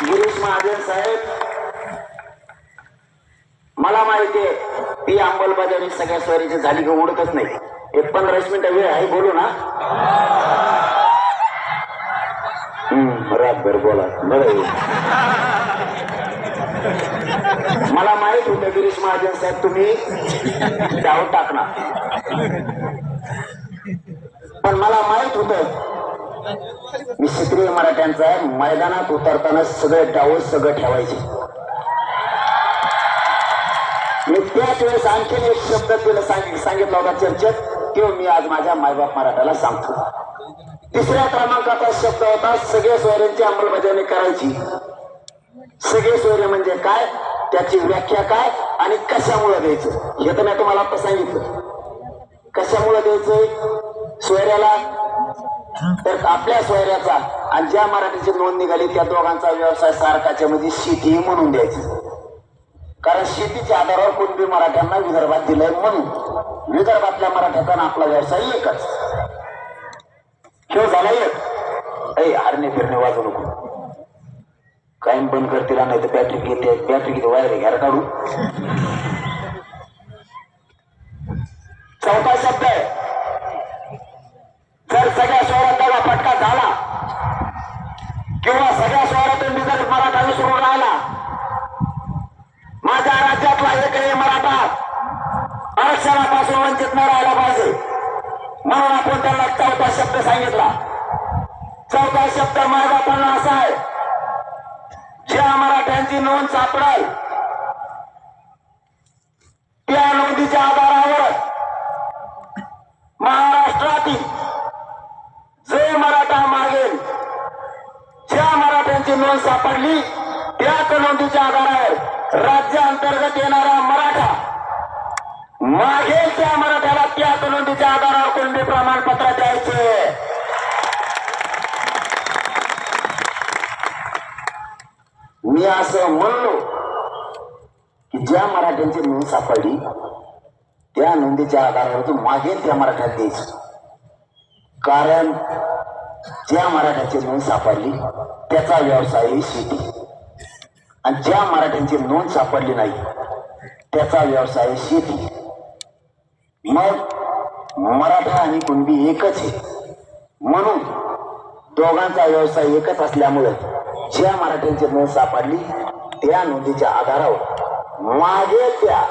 गिरीश महाजन साहेब मला माहितीये ती अंमलबजावणी सगळ्या स्वारीची झाली की उडतच नाही. एक पंधरा वीस मिनिटं वेळ आहे बोलू ना? हम्म, रातभर बोला. बरं मला माहीत होतं गिरीश महाजन साहेब तुम्ही डाव टाकणार. पण मला माहीत होतं मी मराठ्यांचा मैदानात उतरताना सगळे डावल सगळं ठेवायचे. मी त्याच वेळेस आणखीन एक शब्द तुला सांगितला होता चर्चेत किंवा मी आज माझ्या मायबाप मराठाला सांगतो. तिसऱ्या क्रमांकाचा शब्द होता सगळे सोयऱ्यांची अंमलबजावणी करायची. सगळे सोयरे म्हणजे काय? त्याची व्याख्या काय? आणि कशामुळे द्यायचं? हे तर मी तुम्हाला आता सांगितलं. कशामुळे द्यायचंय सोयऱ्याला तर आपल्या सोयऱ्याचा आणि ज्या मराठीची नोंद निघाली त्या दोघांचा व्यवसाय सारखाच्या मध्ये शेती म्हणून द्यायची. कारण शेतीच्या आधारावर कुणबी मराठ्यांना विदर्भात दिलंय म्हणून. विदर्भातल्या मराठ्याचा आपला व्यवसाय एकच. खेळ झाला एक? ऐ हरणे फिरणे वाजू नको. कायम बंद करतील नाही तर बॅटरी घेते बॅटरी घेते वायर घ्यायला काढू चौथा शब्द आहे जर सगळ्या शहरात फटका झाला किंवा सगळ्या शहरातून मी जर मराठा विसरून राहिला माझ्या राज्यातला एकही मराठा आरक्षणापासून वंचित न राहिला पाहिजे. म्हणून आपण त्यांना चौथा शब्द सांगितला. चौथा शब्द मायबापांना असा आहे. ज्या मराठ्यांची नोंद सापडाल त्या नोंदीच्या आधारावर महाराष्ट्रातील जे मराठा मागेल ज्या मराठ्यांची नोंद सापडली त्याच नोंदीच्या आधारावर राज्याअंतर्गत येणारा मराठा मागेल त्या मराठ्याला त्या नोंदीच्या आधारावर कुणबी प्रमाणपत्र द्यायचे? मी असं म्हणलो की ज्या मराठ्यांची नोंद सापडली त्या नोंदीच्या आधारावर तू मागेल त्या मराठ्यात द्यायचं. कारण ज्या मराठ्याची नोंद सापडली त्याचा व्यवसाय शेती. आणि ज्या मराठ्यांची नोंद सापडली नाही त्याचा व्यवसाय शेती. मग मराठा आणि कुणबी एकच आहे. म्हणून दोघांचा व्यवसाय एकच असल्यामुळे ज्या मराठ्यांची नोंद सापडली त्या नोंदीच्या आधारावर मागे त्या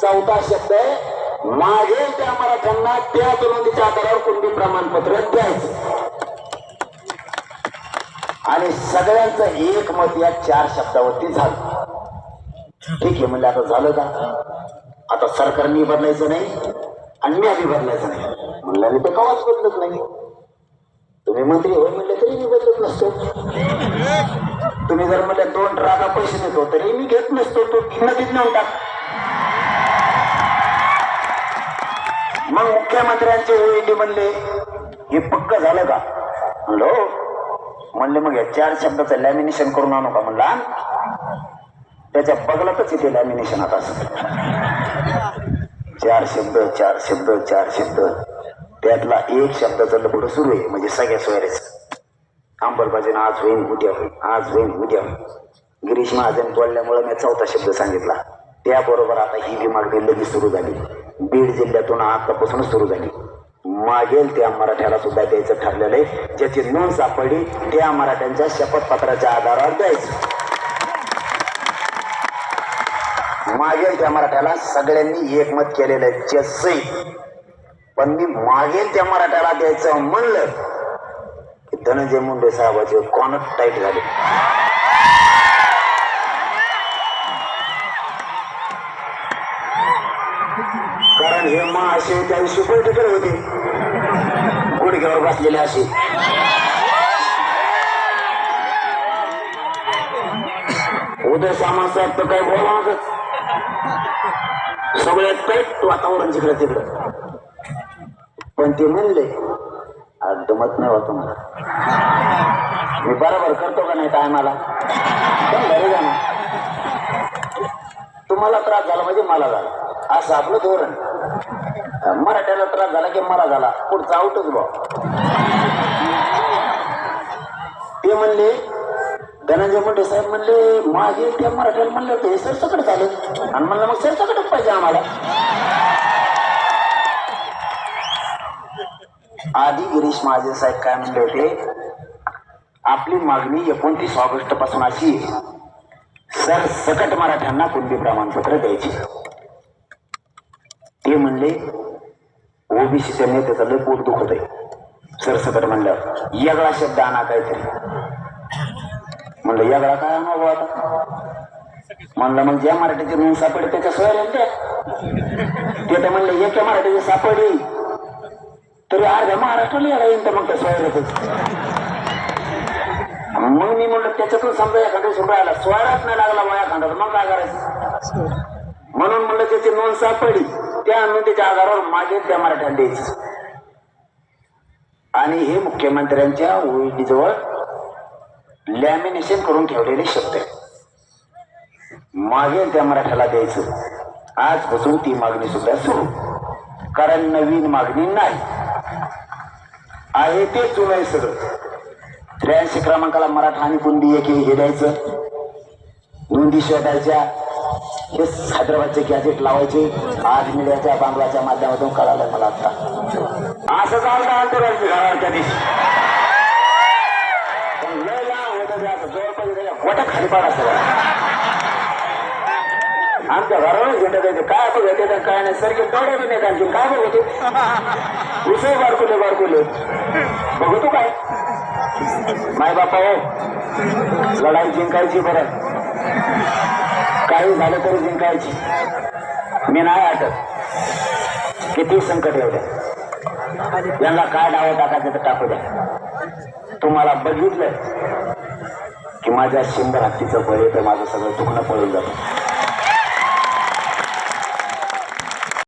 चौथा शब्द आहे मागे त्या मराठ्यांना त्या नोंदीच्या आधारावर कुणबी प्रमाणपत्र द्यायचं. आणि सगळ्यांचं एक मत या चार शब्दावरती झालं. ठीक आहे म्हणजे आता झालं का? आता सरकारने बदलायचं नाही आणि मी आधी बदलायचं नाही. म्हणलं मी तर कवाच बदलत नाही? तुम्ही मंत्री होय म्हणले तरी मी बदलत नसतो. तुम्ही जर म्हणले दोन ट्राका पैसे देतो तरी मी घेत नसतो तो नदीत नेऊन टाक. मग मुख्यमंत्र्यांचे ओएडी म्हणले हे पक्क झालं का? म्हणलो हो. म्हणले मग या चार शब्दाचं लॅमिनेशन करून आणू का म्हणला? त्याच्या बगलातच इथे लॅमिनेशन आता चार शब्द चार शब्द चार शब्द. त्यातला एक शब्दाचं लपड सुरू आहे म्हणजे सगळ्या सोयरेच अंबलबाजीनं आज होईन उद्या होईल आज होईन उद्या होईल गिरीश महाजन बोलल्यामुळे मी चौथा शब्द सांगितला. त्याबरोबर आता ही विमागणी लगेच सुरू झाली. बीड जिल्ह्यातून आतापासूनच सुरू झाली. मागेल त्या मराठ्याला सुद्धा द्यायचं ठरलेलं आहे. ज्याची नोंद सापडली त्या मराठ्यांच्या शपथपत्राच्या आधारावर द्यायचं. मागेल त्या मराठ्याला सगळ्यांनी एकमत केलेलं आहे. जसई पण मी मागेल त्या मराठ्याला द्यायचं म्हणलं की धनंजय मुंडे साहेबाचे कॉनट टाईट झाले. कारण हे मा असे त्या दिवशी बैठकीकडे होते. गुडघ्यावर बसलेले असे उदय सामान साहेब तर काही बोलावच सगळे पेट वातावरण जिकडे तिकडं. पण ते म्हणले आज दमत नाही होत मला मी बरोबर करतो का नाही टायमाला? पण घरी जाणार तुम्हाला त्रास झाला म्हणजे मला झाला. असं आपलं धोरण. मराठ्याला त्रास झाला की मला झाला? पुढचा आउटच बा ते म्हणले धनंजय मुंडे साहेब म्हणले मागे त्या मराठ्याला म्हणले होते हे सरसकट झाले. आणि म्हणलं मग सर सकटच पाहिजे आम्हाला. आधी गिरीश महाजन साहेब काय म्हणले होते? आपली मागणी एकोणतीस ऑगस्टपासून अशी सर सकट मराठ्यांना कुणबी प्रमाणपत्र द्यायचे. ते म्हणले ओबीसीच्या नेत्याचा लय पोट दुखत आहे सरसकट म्हणलं येगळा शब्द आणा काहीतरी. म्हणलं येगळा काय आणा बा आता? म्हणलं मग ज्या मराठीचे नोंद सापडे त्याच्या सोयऱ्या ते तर म्हणलं एका मराठीचे सापडे तरी अर्ध्या महाराष्ट्राला येडा येईल तर मग त्या सोयऱ्यातच मग मी म्हणलं त्याच्यातून समजा एखाद्या सुद्धा आला सोळाच नाही लागला माझ्या खांद्यात मग काय करायचं? म्हणून म्हणलं त्याची नोंद सापडली. त्या अनुमतीच्या आधारावर मागे त्या मराठ्याला द्यायची. आणि हे मुख्यमंत्र्यांच्या ओळखीजवळ लॅमिनेशन करून ठेवलेले शब्द आहेत. मागे त्या मराठ्याला द्यायचं. आजपासून ती मागणी सुद्धा सुरू. कारण नवीन मागणी नाही. आहे ते जुनं आहे सगळं. त्र्याऐंशी क्रमांकाला मराठा आणि कुंडी एक हे द्यायचं. नोंदी शोधायच्या हे हैदराबादचे गॅजेट लावायचे. आज मीडियाच्या बांगलाच्या माध्यमातून कळालं मला आता. असं चालतं आंतरराष्ट्रीय घराच्या दिवशी. पण लय असं आमच्या घरावर झेंडा द्यायचे काय आपण घेते काय नाही. सारखे तेवढे बी नाही आणखी. काय बघतो उसळ बारकुले बारकुले. बघतो काय? माय बापा हो लढाई जिंकायची बरं. काही झालं तरी जिंकायची. मी नाही आटत किती संकट येऊ द्या. यांना काय डावं टाकायचं तर टाकू द्या. तुम्हाला बघितलं की माझ्या शंभर हत्तीचं बळ येतं माझं सगळं दुखणं पळून जातं.